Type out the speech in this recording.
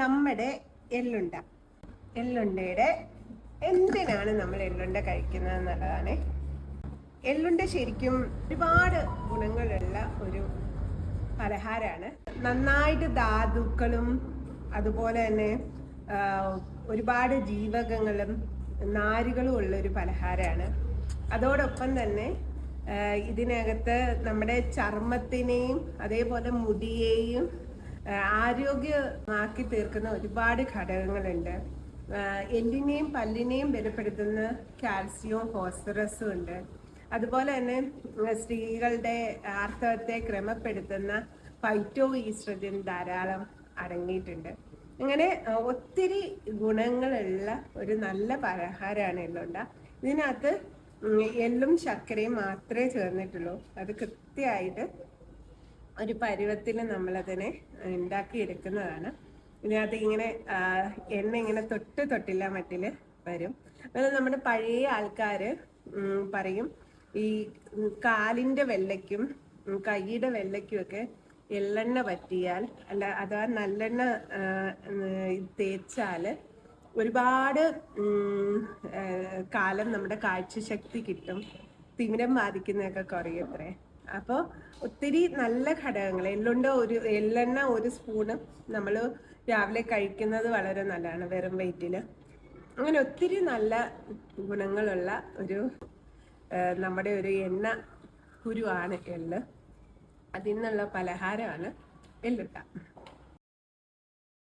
നമ്മുടെ എള്ളുണ്ട. എള്ളുണ്ടയുടെ എന്തിനാണ് നമ്മൾ എള്ളുണ്ട കഴിക്കുന്നത് എന്നുള്ളതാണ്. എള്ളുണ്ട ശരിക്കും ഒരുപാട് ഗുണങ്ങളുള്ള ഒരു പലഹാരമാണ്. നന്നായിട്ട് ധാതുക്കളും അതുപോലെ തന്നെ ഒരുപാട് ജീവകങ്ങളും നാരുകളും ഉള്ള ഒരു പലഹാരമാണ്. അതോടൊപ്പം തന്നെ ഇതിനകത്ത് നമ്മുടെ ചർമ്മത്തിനെയും അതേപോലെ മുടിയെയും ആരോഗ്യമാക്കി തീർക്കുന്ന ഒരുപാട് ഘടകങ്ങളുണ്ട്. എല്ലിനെയും പല്ലിനെയും ബലപ്പെടുത്തുന്ന കാൽസ്യവും ഫോസ്ഫറസും ഉണ്ട്. അതുപോലെ തന്നെ സ്ത്രീകളുടെ ആർത്തവത്തെ ക്രമപ്പെടുത്തുന്ന ഫൈറ്റോ ഈസ്ട്രജൻ ധാരാളം അടങ്ങിയിട്ടുണ്ട്. അങ്ങനെ ഒത്തിരി ഗുണങ്ങളുള്ള ഒരു നല്ല പലഹാരമാണ് എല്ലുണ്ട. ഇതിനകത്ത് എല്ലും ശർക്കരയും മാത്രമേ ചേർന്നിട്ടുള്ളൂ. അത് കൃത്യമായിട്ട് ഒരു പരുവത്തിൽ നമ്മളതിനെ ഉണ്ടാക്കിയെടുക്കുന്നതാണ്. ഇതിനകത്ത് ഇങ്ങനെ എണ്ണ ഇങ്ങനെ തൊട്ട് തൊട്ടില്ല മട്ടിൽ വരും. അത് നമ്മുടെ പഴയ ആൾക്കാർ പറയും ഈ കാലിന്റെ വെള്ളയ്ക്കും കൈയുടെ വെള്ളയ്ക്കും ഒക്കെ എള്ളെണ്ണ പറ്റിയാൽ അല്ല അഥവാ നല്ലെണ്ണ തേച്ചാൽ ഒരുപാട് കാലം നമ്മുടെ കാഴ്ചശക്തി കിട്ടും. തിമിരം ബാധിക്കുന്നതൊക്കെ കുറയും അത്രേ. അപ്പോൾ ഒത്തിരി നല്ല ഘടകങ്ങൾ. എള്ളുണ്ട ഒരു എള്ളെണ്ണ ഒരു സ്പൂണ് നമ്മൾ രാവിലെ കഴിക്കുന്നത് വളരെ നല്ലതാണ് വെറും വെയിറ്റിൽ അങ്ങനെ ഒത്തിരി നല്ല ഗുണങ്ങളുള്ള ഒരു നമ്മുടെ ഒരു എണ്ണ കുരുവാണ് എള്ള്. അതിൽ നിന്നുള്ള പലഹാരമാണ് എള്ളുട്ട.